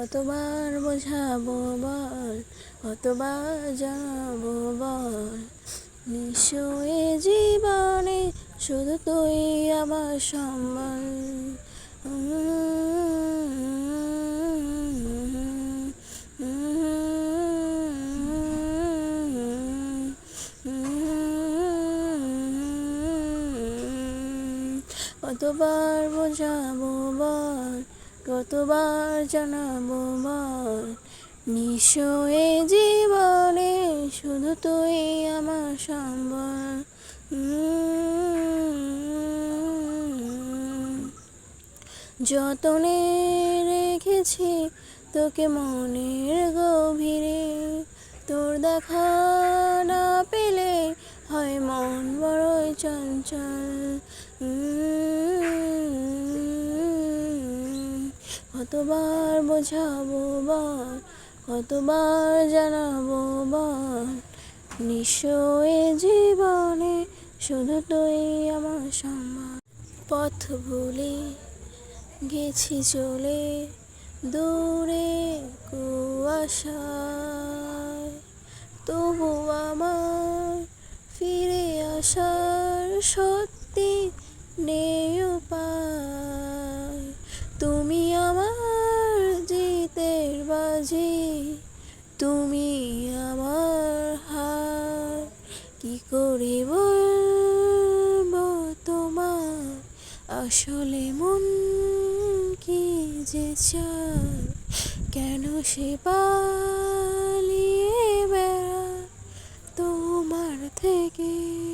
কতবার বোঝাবো বল? কতবার জানাব বল? নিশ্চয়ই জীবনে শুধু তুই আমার সম্বল। কতবার বোঝাবো বল? কতবার জানাব বল? নিশ্চয় জীবনে শুধু তুই আমার সম্বল। যতনে রেখেছি তোকে মনের গভীরে, তোর দেখা না পেলে হয় মন বড়ই চঞ্চল। কতবার বোঝাবো বল কতবার জানাব বল নিশ্চয় জীবনে শুধু তুই আমার সম্মান। পথ ভুলে গেছি চলে দূরে কুয়াশায়। তবু আমার ফিরে আসার সত্যি নেই উপায় তুমি আমার বাজি তুমি আমার হার, কি করে বলব তোমার? আসলে মন কি যে চায়? কেন সে পালিয়ে বেড়া তোমার থেকে?